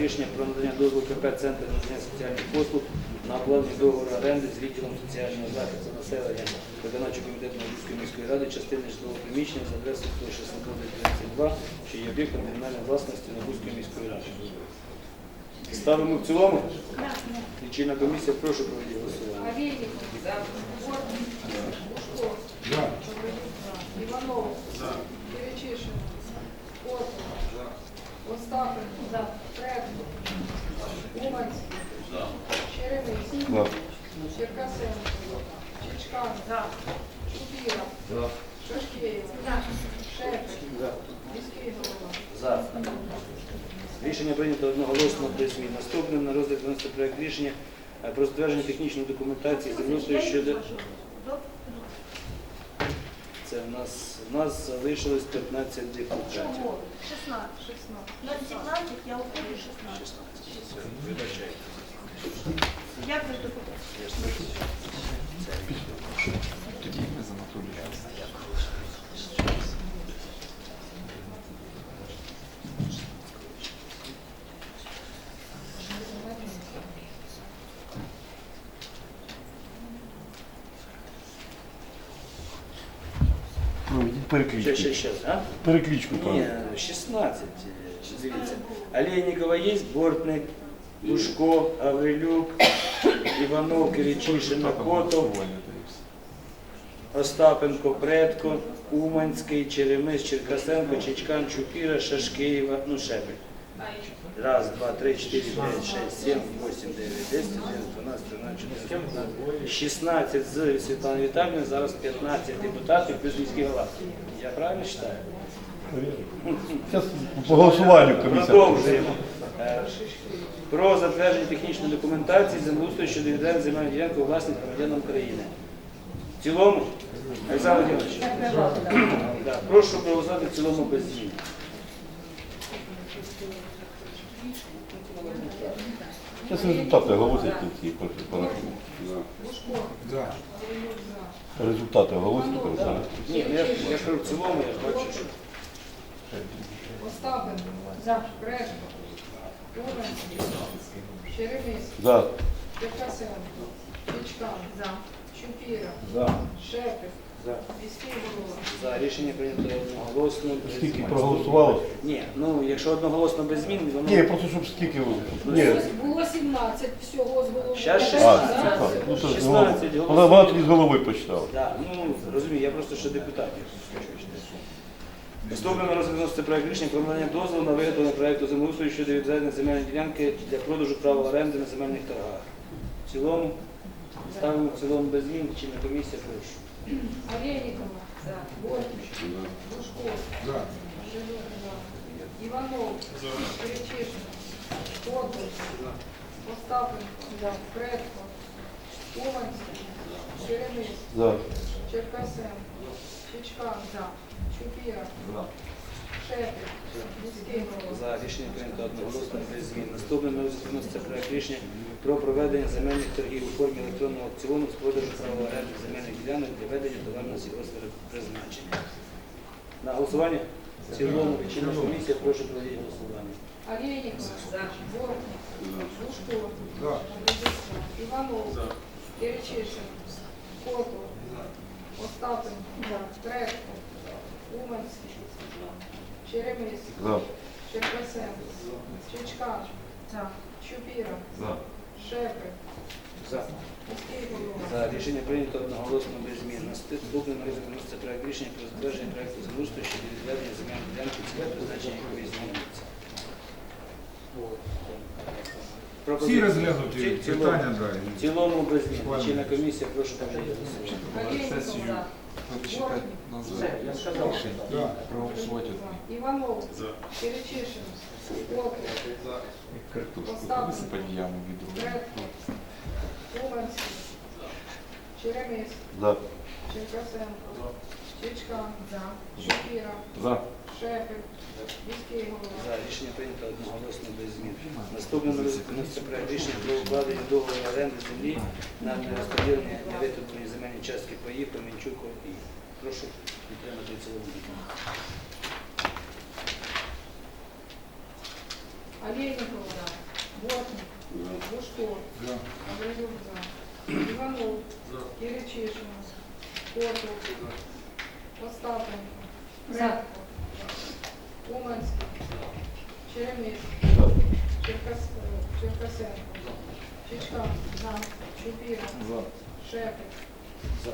рішення про надання дозволу КП «Центр надання соціальних послуг на укладення договору оренди з відділом соціального захисту населення виконавчого комітету Львівської міської ради частини житлового приміщення за адресою площа Свободи 32, що є об'єктом комунальної власності Львівської міської ради. Ставимо в цілому. Лічильна комісія, прошу проведіть голосування. Авельев. За. Бортник. Лужков. Иванов. Перечишин. Котов. Остапенко. За. Фредко. Уманский. Черемис. Черкасенко. Чичкан. За. Чупиров. Шашкеев. Шепель. Міський голова. За. Рішення прийнято одноголосно при СМІ. Наступним на розгляд виноситься проект рішення е, про затвердження технічної документації землеустрою щодо. Це в нас, в нас залишилось 15 депутатів. Чого? 16. 16. 017, я уходжу 16. 16. Все, вибачайте. Я приступаю. Я ж не- Тоді ми за Анатолія. Ну, перекличку. ще, ще, а? Перекличку, Ні, пане. 16. е, Дивіться. Олейникова є, Бортник, Лужко, Гаврилюк, Іванов, Киричишина, Котов, Остапенко, Предко, Уманський, Черемис, Черкасенко, Чичкан, Чупіра, Шашкеєва, ну Шепель. Раз, два, три, чотири, п'ять, шесть, сім, вісім, дев'ять, десять, одинадцять, дванадцять, тринадцять, чотирнадцять, п'ятнадцять, шістнадцять з Світланою Віталіївною, зараз 15 депутатів плюс міський голова. Я правильно вважаю? Зараз по голосуванню комісія. Продовжуємо. Е, Про затвердження технічної документації землеустрою щодо відведення земельної ділянки у власність громадянам України. В цілому, Олександр Володимирович, да, прошу проголосувати в цілому без змін. Зараз результати оголосять ці. Гаврилюк. За. Результати оголосять нами. Ні, ну я, кажу в цілому, я ж бачу, що Остапенко. За. Брешко. Уманський. Черемис. За. Черкасенко. Чичкан. За. Чупіра. За. Шепель. За. За рішення прийнято одноголосно. без Скільки змін. проголосувало? Ні, ну якщо одноголосно без змін, воно Ні, просто щоб скільки. Ні. Було- Було 17 всього з голови. Щас А, 16. так. Ну, то з 16 голови. голосів. Вона, вона тоді з голови почитала. Да, ну розумію, я просто ще депутатів хочу читати. Наступним на розгляд вноситься проект рішення про надання дозволу на виготовлення проекту землеустрою щодо відведення земельної ділянки для продажу права оренди на земельних торгах. В цілому ставимо в цілому без змін, чи на комісія прошу. Олейникова. За. Бортник. Лужков. За. Гаврилюк. За. Иванов. Перечишин. Котов. Остапенко. За. Предко. Уманський. Черемис. За. Черкасенко. Чичкан. За. Чупіра. Шепель. За рішення прийнято одноголосно без змін. Наступним на розгляд вноситься проект рішення про проведення земельних торгів у формі електронного аукціону з продажу права оренди земельних ділянок для ведення товарного сільгосподарського призначення. На голосування в цілому чинна комісія, прошу проводити голосування. За. Бортник. Лужков. За. Иванов. Котов. Остапенко. Трепко. Уманський. Черемис. За. Черкасенко. Чичкан. Чупіра. За. Шепель. За. Міський голова. За рішення прийнято одноголосно без змін. Наступним на розгляд вноситься проект рішення про затвердження проекту землеустрою щодо відведення земельної ділянки цільове призначення якої змінюється. Всі розглянуті питання, да. В цілому без змін. Чинна комісія, прошу голосування. Я рішень і проголосувати одні. Иванов. Картошку в яму відро. Предко. Черемис. За. Черкасенко. Чичкан. Чупіра. За. Шепель. Міський голова. За рішення прийнято одноголосно без змін. Наступним на розгляд вноситься проект рішення про укладення договору оренди землі на нерозподілення невитребуваної земельні частки паї Камінчуку і прошу підтримати цілому. Олейникова. Бортник. Бушко. Гаврилюк за. Иванов. Киричишина. Котов. Остапенко. Предко. Уманський. Черемис. Черкас... Черкасенко. Чичка. Чупіра. Шепет. За.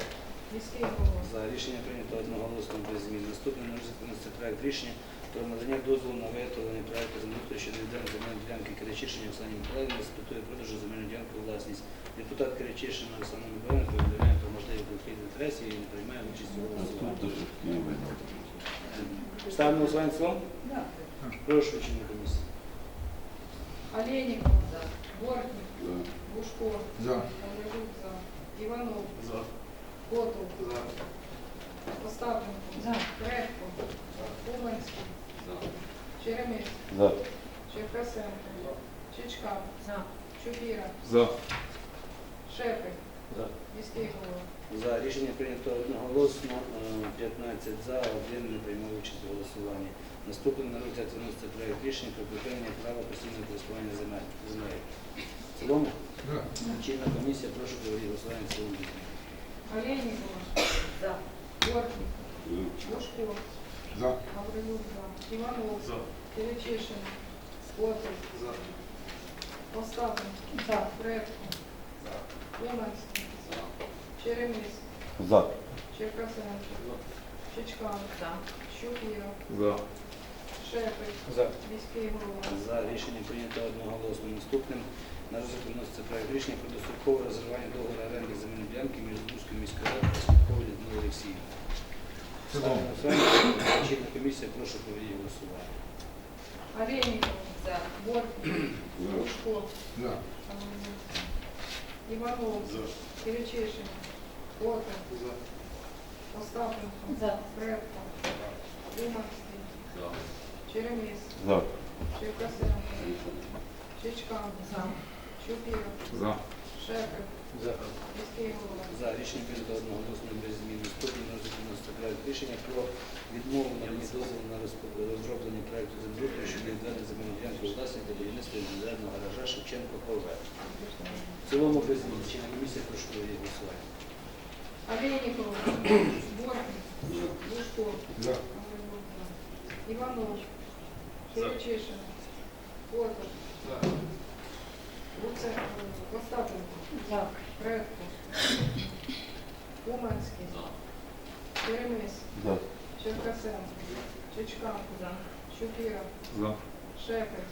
Міський голова. За рішення прийнято одноголосно без змін. Наступний на розгляд проект рішення про надання дозволу на виготовлення проекту землеустрою щодо віддання земельної ділянки Киричишині Оксані Миколаївні з метою продажу земельної ділянки у власність. Депутат Киричишина Оксана Миколаївна повідомляє про можливий конфлікт інтересів і не приймає участь у голосуванні. Ставимо на голосування в цілому? Прошу, чинні комісії. Олейникова. Бортник. Бушко. Гаврилюк за. Иванов. Котов. Остапенко. Предко. Уманський. Черемис. За. Черкасенко. Чичка. Чупіра. За. Шепель. За. Міський голова. За рішення прийнято одноголосно, е, 15 за, один не приймав участь у. Наступний на розгляд виноситься проект рішення про припинення права постійного користування земель. В цілому? Чинна комісія, прошу проводити голосування в цілому. Олейникова. Бортник. Бушко. Гаврилюк за. Иванов. Киричишина. Котов. Остапенко. Предко. Уманський. Черемис. За. Черкасенко. Чичка. Чупіра. За. Шепель. За. Міський голова. За рішення прийнято одноголосно. Наступним на розгляд виноситься проект рішення про дострокове розривання договору оренди земельної ділянки між Бузькою міською радою та Слідковою Людмилою Олексіївною. Ставимо на голосування. Чинна комісія, прошу проводити голосування. Олейникова. Бортник. Бушко. Иванов. Киричишин. Котов. Остапенко. Предко. Уманський. Черемис. За. За. Шепель. За. Міський голова. За рішення прийнято одноголосно без змін. Наступний на розгляд рішення про відмову надані дозволу на розроблення проекту землеустрою щодо відведення земельної ділянки у власність для будівництва індивідуального гаража Шевченко ПВ. В цілому без змін. Чинна комісія прошу проводити голосування. Олейникова. Бортник. Бушко. Иванов. Киричишин. Котов. Луце... Остапенко. Предко. Уманський. Черемис. За. Черкасенко. Чичка. Чупіра. За. Шепель.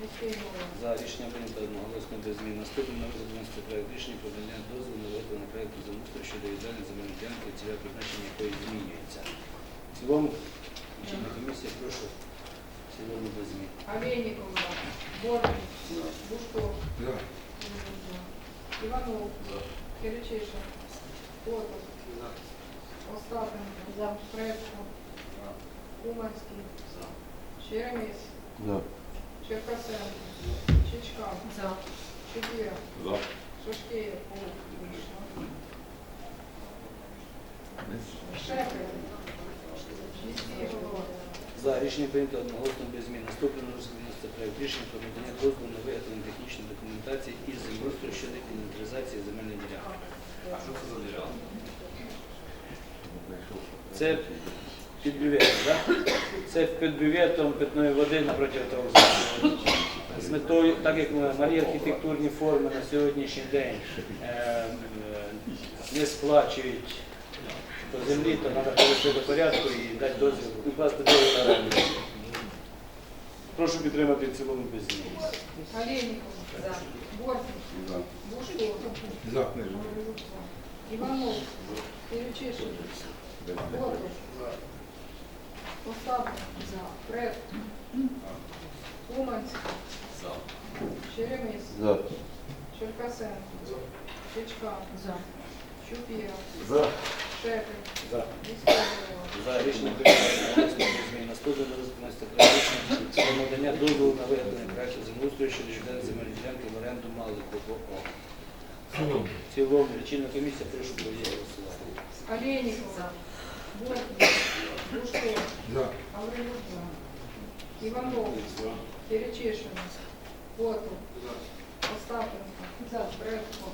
Міський голова. За рішення прийнято одноголосно без змін. Наступний на розгляд проект рішення про надання дозволу на проекту землеустрою щодо відведення земельної ділянки, цільове призначення якої змінюється. В цілому, чинна комісія, прошу. Цілому без змін. Олейникова. Бортник. Бушко. Иванов. Киричишин. Котов. Остапенко. Предко. Уманський. Черемис. Черкасенко. Чичка. Чупіра. За. Шашкеєв. Шепель. За рішення прийнято одноголосно без змін. Наступний на розгляд виноситься рішення про надання дозволу на виготовлення технічної документації із землеустрою щодо інвентаризації земельної ділянки. Це під бюветом, так? Це під бюветом питної води напроти того. З метою, так як малі архітектурні форми на сьогоднішній день е, е, не сплачують по землі, то треба привести до порядку і дати дозвіл, укласти дозвіл на оренду. Прошу підтримати в цілому без змін. Олейникова. Бортник. За. Бушко. За. Иванов. Киричишин. Котов. Остапенко. Предко. Уманський. Черемис. За. Черкасенко. Чичка. Чупіра. За. Шепель. За. За рішення змін. На розгляд рішення про надання дозволу на виготовлення проекту землеустрою щодо віддання земельної ділянки в оренду Малику ООО. В цілому лічильна комісія, прошу проводити голосування. Олейникова. Бортник. Бушко. За. Иванов. Остапенко, Бредко,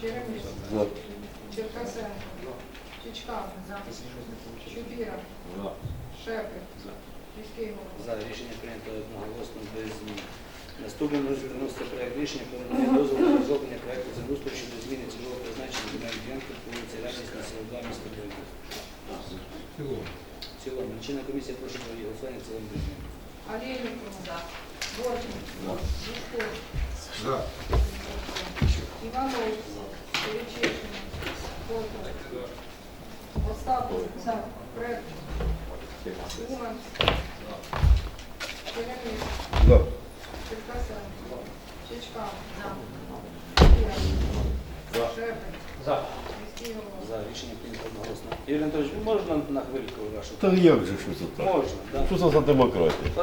Черемис, За. Черкасенко, Чичкан, Чубіра, Шепель, Міський. За. Рішення прийнято одноголосно без змін. Наступним розгляд вноситься проект рішення про надання дозволу на розроблення проекту землеустрою щодо зміни цільового призначення земельної ділянки по вулиці Радість на 42 міста Києва. В цілому. Лічильна комісія прошу про її голосування в цілому режимі. Олейникова, Бортник, Бушко, Иванов, Киричишина, Черемис, За. Шепель, рішення прийнято одноголосно. Можна на хвильку вашу? Та як же що це так? Можна, так. Що це за демократія?